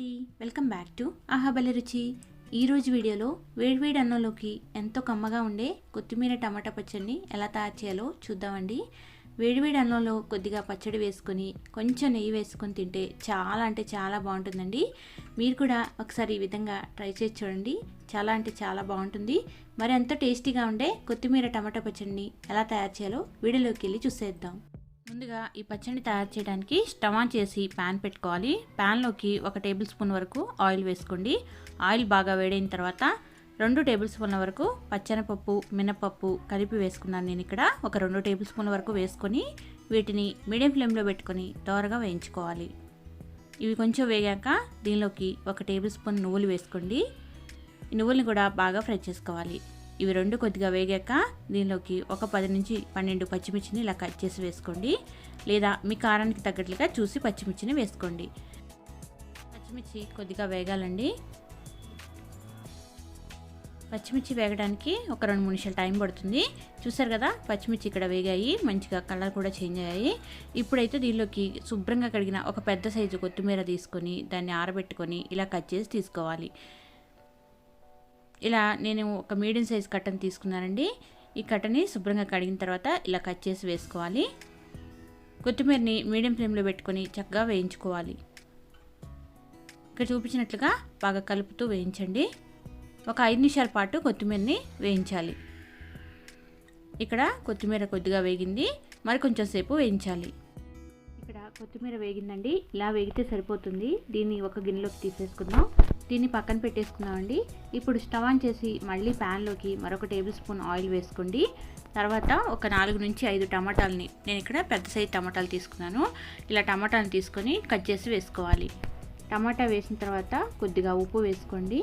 అండి. Welcome back to ఆహాబల రుచి. ఈరోజు వీడియోలో వేడివేడి అన్నంలోకి ఎంతో కమ్మగా ఉండే కొత్తిమీర టమాటా పచ్చడిని ఎలా తయారు చేయాలో చూద్దామండి. వేడివేడి అన్నంలో కొద్దిగా పచ్చడి వేసుకొని కొంచెం నెయ్యి వేసుకొని తింటే చాలా అంటే చాలా బాగుంటుందండి. మీరు కూడా ఒకసారి ఈ విధంగా ట్రై చేసి చూడండి. చాలా అంటే చాలా బాగుంటుంది. మరి ఎంతో టేస్టీగా ఉండే కొత్తిమీర టమాటా పచ్చడిని ఎలా తయారు చేయాలో వీడియోలోకి వెళ్ళి చూసేద్దాం. ముందుగా ఈ పచ్చడిని తయారు చేయడానికి స్టవ్ ఆన్ చేసి ప్యాన్ పెట్టుకోవాలి. ప్యాన్లోకి ఒక టేబుల్ స్పూన్ వరకు ఆయిల్ వేసుకోండి. ఆయిల్ బాగా వేడైన తర్వాత రెండు టేబుల్ స్పూన్ల వరకు పచ్చనపప్పు మినపప్పు కలిపి వేసుకున్నాను నేను ఇక్కడ. ఒక రెండు టేబుల్ స్పూన్ల వరకు వేసుకొని వీటిని మీడియం ఫ్లేమ్లో పెట్టుకొని దోరగా వేయించుకోవాలి. ఇవి కొంచెం వేగాక దీనిలోకి ఒక టేబుల్ స్పూన్ నువ్వులు వేసుకోండి. ఈ నువ్వుల్ని కూడా బాగా ఫ్రై చేసుకోవాలి. ఇవి రెండు కొద్దిగా వేగాక దీనిలోకి ఒక పది నుంచి పన్నెండు పచ్చిమిర్చిని ఇలా కట్ చేసి వేసుకోండి. లేదా మీ కారానికి తగ్గట్లుగా చూసి పచ్చిమిర్చిని వేసుకోండి. పచ్చిమిర్చి కొద్దిగా వేగాలండి. పచ్చిమిర్చి వేగడానికి ఒక రెండు మూడు నిమిషాలు టైం పడుతుంది. చూసారు కదా పచ్చిమిర్చి ఇక్కడ వేగాయి మంచిగా కలర్ కూడా చేంజ్ అయ్యాయి. ఇప్పుడైతే దీనిలోకి శుభ్రంగా కడిగిన ఒక పెద్ద సైజు కొత్తిమీర తీసుకొని దాన్ని ఆరబెట్టుకొని ఇలా కట్ చేసి తీసుకోవాలి. ఇలా నేను ఒక మీడియం సైజ్ కట్టన్ తీసుకున్నానండి. ఈ కట్టని శుభ్రంగా కడిగిన తర్వాత ఇలా కట్ చేసి వేసుకోవాలి. కొత్తిమీరని మీడియం ఫ్లేమ్లో పెట్టుకొని చక్కగా వేయించుకోవాలి. ఇక్కడ చూపించినట్లుగా బాగా కలుపుతూ వేయించండి. ఒక ఐదు నిమిషాల పాటు కొత్తిమీరని వేయించాలి. ఇక్కడ కొత్తిమీర కొద్దిగా వేగింది. మరి కొంచెం సేపు వేయించాలి. ఇక్కడ కొత్తిమీర వేగిందండి. ఇలా వేగితే సరిపోతుంది. దీన్ని ఒక గిన్నెలోకి తీసేసుకుందాం. దీన్ని పక్కన పెట్టేసుకుందామండి. ఇప్పుడు స్టవ్ ఆన్ చేసి మళ్ళీ ప్యాన్లోకి మరొక టేబుల్ స్పూన్ ఆయిల్ వేసుకోండి. తర్వాత ఒక నాలుగు నుంచి ఐదు టమాటాలని నేను ఇక్కడ పెద్ద సైజు టమాటాలు తీసుకున్నాను. ఇలా టమాటాలు తీసుకొని కట్ చేసి వేసుకోవాలి. టమాటా వేసిన తర్వాత కొద్దిగా ఉప్పు వేసుకోండి.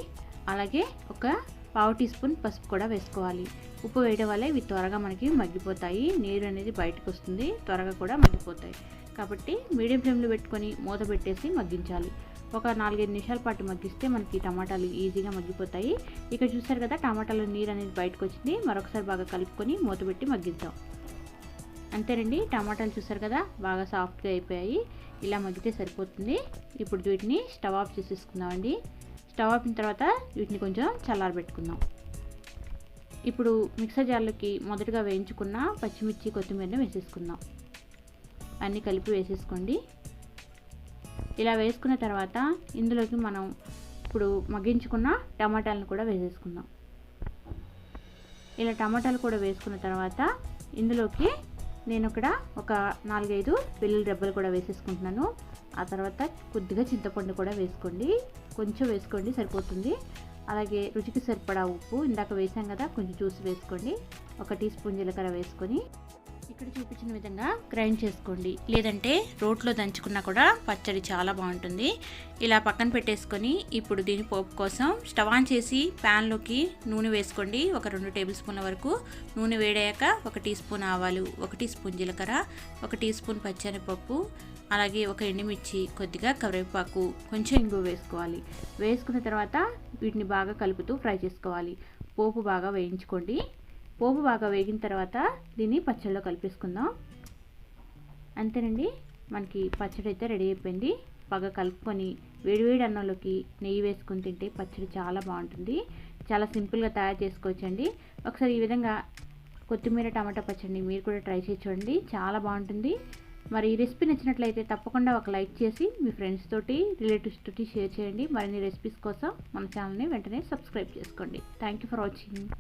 అలాగే ఒక పావు టీ స్పూన్ పసుపు కూడా వేసుకోవాలి. ఉప్పు వేయడం వల్ల ఇవి త్వరగా మనకి మగ్గిపోతాయి. నీరు అనేది బయటకు వస్తుంది. త్వరగా కూడా మగ్గిపోతాయి. కాబట్టి మీడియం ఫ్లేమ్లో పెట్టుకొని మూత పెట్టేసి మగ్గించాలి. ఒక నాలుగైదు నిమిషాల పాటు మగ్గిస్తే మనకి టమాటాలు ఈజీగా మగ్గిపోతాయి. ఇక్కడ చూసారు కదా టమాటాలు నీరు అనేది బయటకు వచ్చింది. మరొకసారి బాగా కలుపుకొని మూత పెట్టి మగ్గిద్దాం. అంతేనండి టమాటాలు చూసారు కదా బాగా సాఫ్ట్గా అయిపోయాయి. ఇలా మగ్గితే సరిపోతుంది. ఇప్పుడు వీటిని స్టవ్ ఆఫ్ చేసేసుకుందామండి. స్టవ్ ఆపిన తర్వాత వీటిని కొంచెం చల్లారబెట్టుకుందాం. ఇప్పుడు మిక్సర్ జార్లోకి మొదటగా వేయించుకున్న పచ్చిమిర్చి కొత్తిమీరని వేసేసుకుందాం. అన్నీ కలిపి వేసేసుకోండి. ఇలా వేసుకున్న తర్వాత ఇందులోకి మనం ఇప్పుడు మగ్గించుకున్న టమాటాలను కూడా వేసేసుకుందాం. ఇలా టమాటాలు కూడా వేసుకున్న తర్వాత ఇందులోకి నేను ఇక్కడ ఒక నాలుగైదు వెల్లుల్లి రెబ్బలు కూడా వేసేసుకుంటున్నాను. ఆ తర్వాత కొద్దిగా చింతపండు కూడా వేసుకోండి. కొంచెం వేసుకోండి సరిపోతుంది. అలాగే రుచికి సరిపడా ఉప్పు ఇందాక వేసాం కదా కొంచెం జ్యూస్ వేసుకోండి. ఒక టీ స్పూన్ జీలకర్ర వేసుకొని ఇక్కడ చూపించిన విధంగా గ్రైండ్ చేసుకోండి. లేదంటే రోట్లో దంచుకున్నా కూడా పచ్చడి చాలా బాగుంటుంది. ఇలా పక్కన పెట్టేసుకొని ఇప్పుడు దీని పోపు కోసం స్టవ్ ఆన్ చేసి ప్యాన్లోకి నూనె వేసుకోండి. ఒక రెండు టేబుల్ స్పూన్ల వరకు నూనె వేడాక ఒక టీ స్పూన్ ఆవాలు ఒక టీ స్పూన్ జీలకర్ర ఒక టీ స్పూన్ పచ్చనిపప్పు అలాగే ఒక ఎండుమిర్చి కొద్దిగా కరివేపాకు కొంచెం ఇంగు వేసుకోవాలి. వేసుకున్న తర్వాత వీటిని బాగా కలుపుతూ ఫ్రై చేసుకోవాలి. పోపు బాగా వేయించుకోండి. పోపు బాగా వేగిన తర్వాత దీన్ని పచ్చడిలో కలిపేసుకుందాం. అంతేనండి మనకి పచ్చడి అయితే రెడీ అయిపోయింది. బాగా కలుపుకొని వేడివేడి అన్నంలోకి నెయ్యి వేసుకొని తింటే పచ్చడి చాలా బాగుంటుంది. చాలా సింపుల్గా తయారు చేసుకోవచ్చండి. ఒకసారి ఈ విధంగా కొత్తిమీర టమాటా పచ్చడిని మీరు కూడా ట్రై చేసి చూడండి. చాలా బాగుంటుంది. మరి ఈ రెసిపీ నచ్చినట్లయితే తప్పకుండా ఒక లైక్ చేసి మీ ఫ్రెండ్స్ తోటి రిలేటివ్స్ తోటి షేర్ చేయండి. మరిన్ని రెసిపీస్ కోసం మన ఛానల్ని వెంటనే సబ్స్క్రైబ్ చేసుకోండి. Thank you for watching.